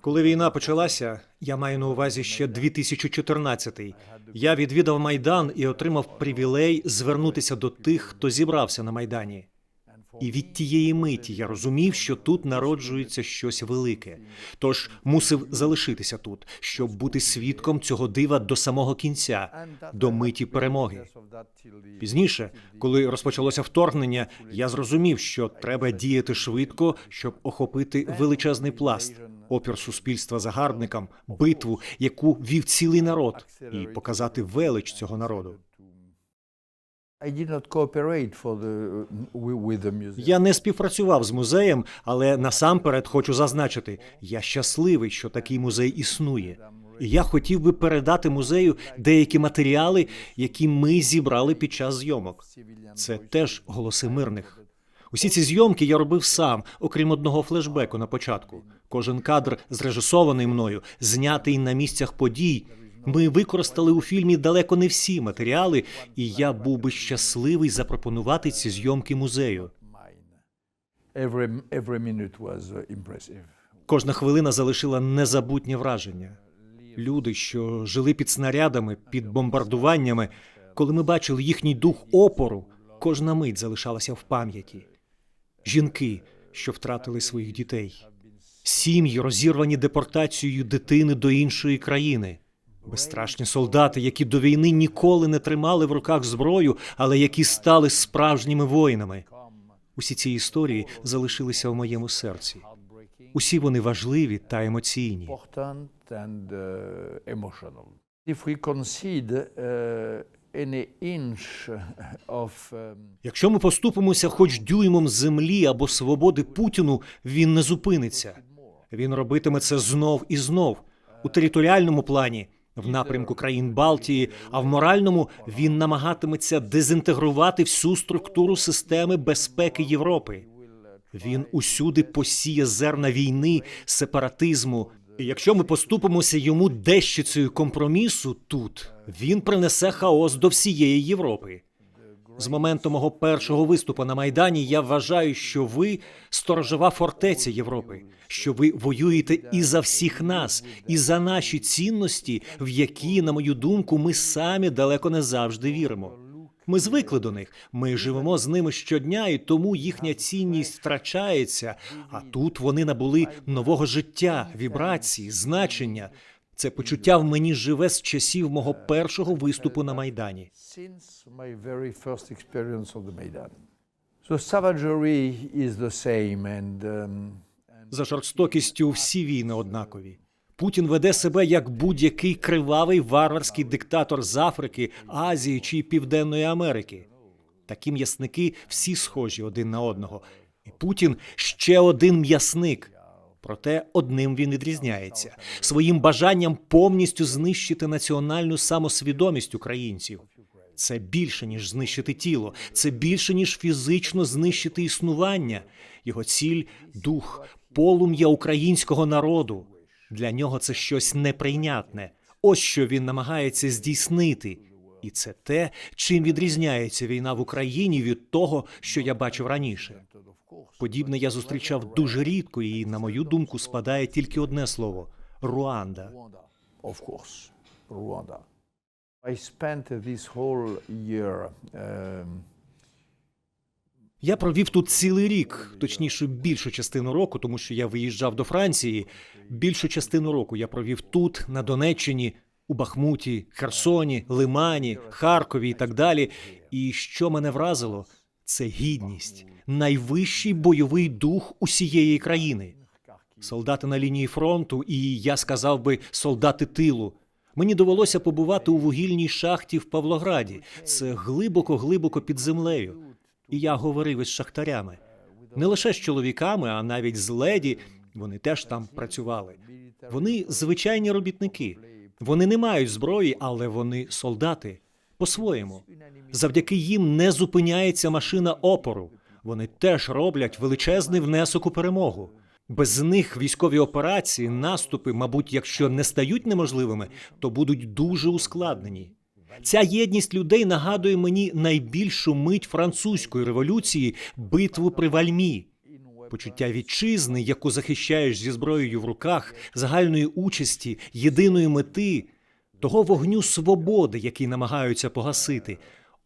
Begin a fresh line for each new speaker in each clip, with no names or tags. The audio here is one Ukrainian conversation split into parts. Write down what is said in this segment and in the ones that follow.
Коли війна почалася, я маю на увазі ще 2014-й, я відвідав майдан і отримав привілей звернутися до тих, хто зібрався на майдані. І від тієї миті я розумів, що тут народжується щось велике. Тож мусив залишитися тут, щоб бути свідком цього дива до самого кінця, до миті перемоги. Пізніше, коли розпочалося вторгнення, я зрозумів, що треба діяти швидко, щоб охопити величезний пласт, опір суспільства загарбникам, битву, яку вів цілий народ, і показати велич цього народу. Я не співпрацював з музеєм, але насамперед хочу зазначити, я щасливий, що такий музей існує. І я хотів би передати музею деякі матеріали, які ми зібрали під час зйомок. Це теж голоси мирних. Усі ці зйомки я робив сам, окрім одного флешбеку на початку. Кожен кадр зрежисований мною, знятий на місцях подій. Ми використали у фільмі далеко не всі матеріали, і я був би щасливий запропонувати ці зйомки музею.
Uh.
Кожна хвилина залишила незабутнє враження. Люди, що жили під снарядами, під бомбардуваннями, коли ми бачили їхній дух опору, кожна мить залишалася в пам'яті. Жінки, що втратили своїх дітей, сім'ї, розірвані депортацією дитини до іншої країни, безстрашні солдати, які до війни ніколи не тримали в руках зброю, але які стали справжніми воїнами. Усі ці історії залишилися в моєму серці. Усі вони важливі та емоційні.
Uh, uh, um,
Якщо ми поступимося хоч дюймом землі або свободи Путіну, він не зупиниться. Він робитиме це знов і знов у територіальному плані, в напрямку країн Балтії, а в моральному він намагатиметься дезінтегрувати всю структуру системи безпеки Європи. Він усюди посіє зерна війни, сепаратизму. І якщо ми поступимося йому дещицею компромісу тут, він принесе хаос до всієї Європи. З моменту мого першого виступу на майдані я вважаю, що ви сторожова фортеця Європи, що ви воюєте і за всіх нас, і за наші цінності, в які, на мою думку, ми самі далеко не завжди віримо. Ми звикли до них, ми живемо з ними щодня, і тому їхня цінність втрачається. А тут вони набули нового життя, вібрації, значення. Це почуття в мені живе з часів мого першого виступу на майдані.
um,
За жорстокістю всі війни однакові. Путін веде себе як будь-який кривавий варварський диктатор з Африки, Азії чи Південної Америки. Такі м'ясники всі схожі один на одного. І Путін ще один м'ясник. Проте одним він відрізняється своїм бажанням повністю знищити національну самосвідомість українців. Це більше ніж знищити тіло, це більше ніж фізично знищити існування. Його ціль дух, полум'я українського народу. Для нього це щось неприйнятне. Ось що він намагається здійснити. І це те, чим відрізняється війна в Україні від того, що я бачив раніше. Подібне я зустрічав дуже рідко, і, на мою думку, спадає тільки одне слово Руанда.
Year um,
Я провів тут цілий рік, точніше, більшу частину року, тому що я виїжджав до Франції. Більшу частину року я провів тут, на Донеччині, у Бахмуті, Херсоні, Лимані, Харкові і так далі. І що мене вразило, це гідність, найвищий бойовий дух усієї країни. Солдати на лінії фронту, і я сказав би, солдати тилу. Мені довелося побувати у вугільній шахті в Павлограді. Це глибоко, глибоко під землею. І я говорив із шахтарями. Не лише з чоловіками, а навіть з леді. Вони теж там працювали. Вони звичайні робітники. Вони не мають зброї, але вони солдати по-своєму. Завдяки їм не зупиняється машина опору. Вони теж роблять величезний внесок у перемогу. Без них військові операції, наступи, мабуть, якщо не стають неможливими, то будуть дуже ускладнені. Ця єдність людей нагадує мені найбільшу мить французької революції битву при Вальмі. почуття вітчизни, яку захищаєш зі зброєю в руках, загальної участі, єдиної мети, того вогню свободи, який намагаються погасити.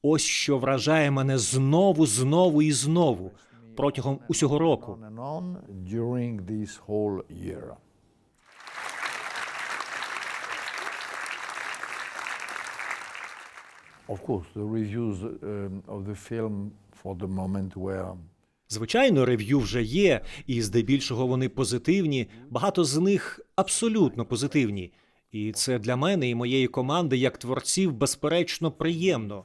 Ось що вражає мене знову, знову і знову протягом усього року.
Um,
Звичайно, рев'ю вже є, і здебільшого вони позитивні. Багато з них абсолютно позитивні. І це для мене і моєї команди, як творців, безперечно, приємно.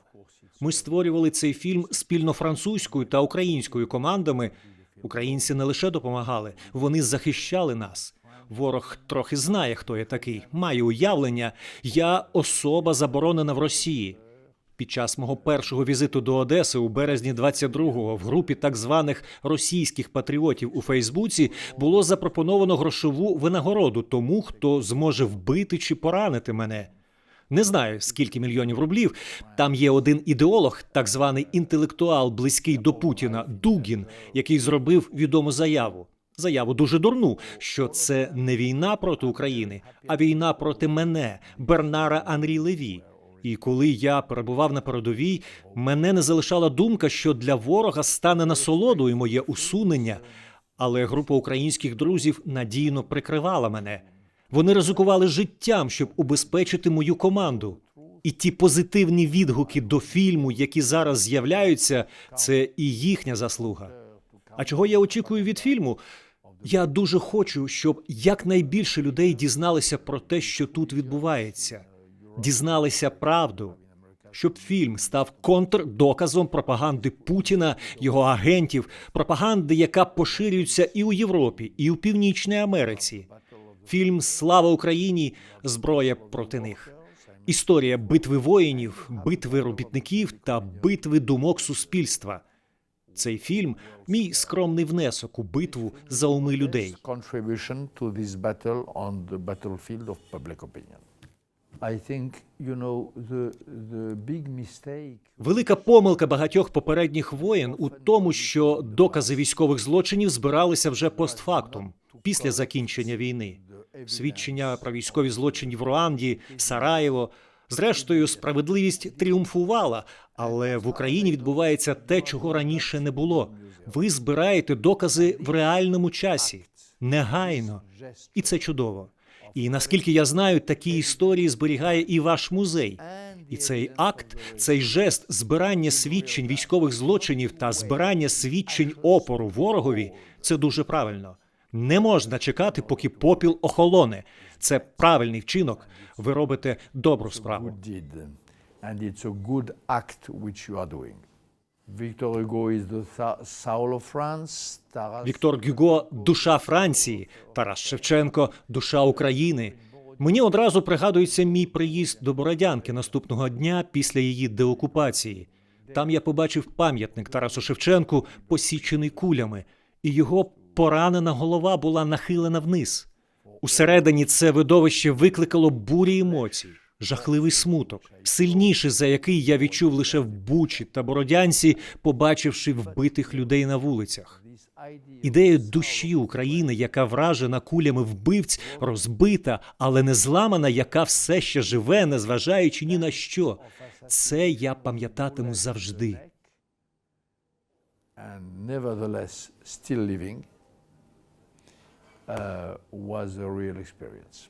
Ми створювали цей фільм спільно французькою та українською командами. Українці не лише допомагали, вони захищали нас. Ворог трохи знає, хто я такий. Має уявлення. Я особа заборонена в Росії. Під час мого першого візиту до Одеси у березні 22-го в групі так званих російських патріотів у Фейсбуці було запропоновано грошову винагороду тому, хто зможе вбити чи поранити мене. Не знаю, скільки мільйонів рублів. Там є один ідеолог, так званий інтелектуал, близький до Путіна, Дугін, який зробив відому заяву. Заяву дуже дурну, що це не війна проти України, а війна проти мене, Бернара Анрі Леві. І коли я перебував на передовій, мене не залишала думка, що для ворога стане насолодою моє усунення. Але група українських друзів надійно прикривала мене. Вони ризикували життям, щоб убезпечити мою команду. І ті позитивні відгуки до фільму, які зараз з'являються, це і їхня заслуга. А чого я очікую від фільму? Я дуже хочу, щоб якнайбільше людей дізналися про те, що тут відбувається, дізналися правду, щоб фільм став контрдоказом пропаганди Путіна, його агентів, пропаганди, яка поширюється і у Європі, і у Північній Америці. Фільм Слава Україні! Зброя проти них. Історія битви воїнів, битви робітників та битви думок суспільства. Цей фільм мій скромний внесок у битву за уми людей. Велика помилка багатьох попередніх воєн у тому, що докази військових злочинів збиралися вже постфактум після закінчення війни. Свідчення про військові злочини в Руанді, Сараєво. Зрештою, справедливість тріумфувала, але в Україні відбувається те, чого раніше не було. Ви збираєте докази в реальному часі, негайно, і це чудово. І наскільки я знаю, такі історії зберігає і ваш музей. І цей акт, цей жест збирання свідчень військових злочинів та збирання свідчень опору ворогові це дуже правильно. Не можна чекати, поки попіл охолоне. Це правильний вчинок. Ви робите добру справу. Віктор Гюго душа Франції, Тарас Шевченко душа України. Мені одразу пригадується мій приїзд до Бородянки наступного дня після її деокупації. Там я побачив пам'ятник Тарасу Шевченку, посічений кулями, і його поранена голова була нахилена вниз. Усередині це видовище викликало бурі емоцій, жахливий смуток, сильніший за який я відчув лише в Бучі та Бородянці, побачивши вбитих людей на вулицях. Ідея душі України, яка вражена кулями вбивць, розбита, але не зламана, яка все ще живе, незважаючи ні на що. Це я пам'ятатиму завжди.
and nevertheless still living uh, was a real experience.